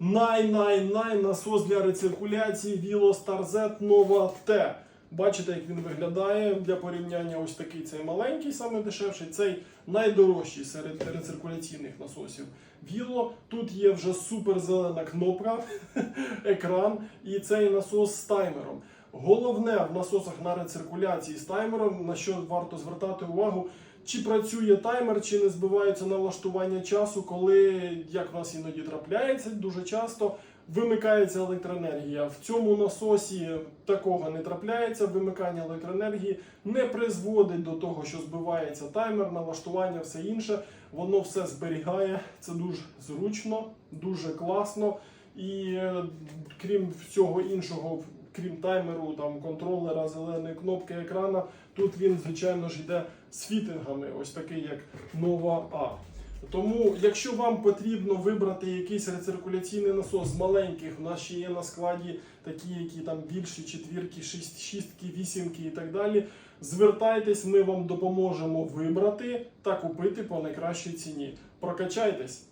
най-най-най насос для рециркуляції Vilo Star Z Nova T. Бачите, як він виглядає для порівняння. Ось такий цей маленький, саме дешевший, цей найдорожчий серед рециркуляційних насосів. Віло тут є вже суперзелена кнопка, екран і цей насос з таймером. Головне в насосах на рециркуляції з таймером, на що варто звертати увагу, чи працює таймер, чи не збиваються налаштування часу, коли, як в нас іноді трапляється, дуже часто вимикається електроенергія. В цьому насосі такого не трапляється. Вимикання електроенергії не призводить до того, що збивається таймер, налаштування, все інше. Воно все зберігає. Це дуже зручно, дуже класно. І е, крім всього іншого, крім таймеру, там контролера, зеленої кнопки екрана, тут він, звичайно ж, йде з фітингами, ось такий як Nova A. Тому, якщо вам потрібно вибрати якийсь рециркуляційний насос з маленьких, у нас ще є на складі такі, які там більші четвірки, шість, шістки, вісімки і так далі. Звертайтесь, ми вам допоможемо вибрати та купити по найкращій ціні. Прокачайтесь!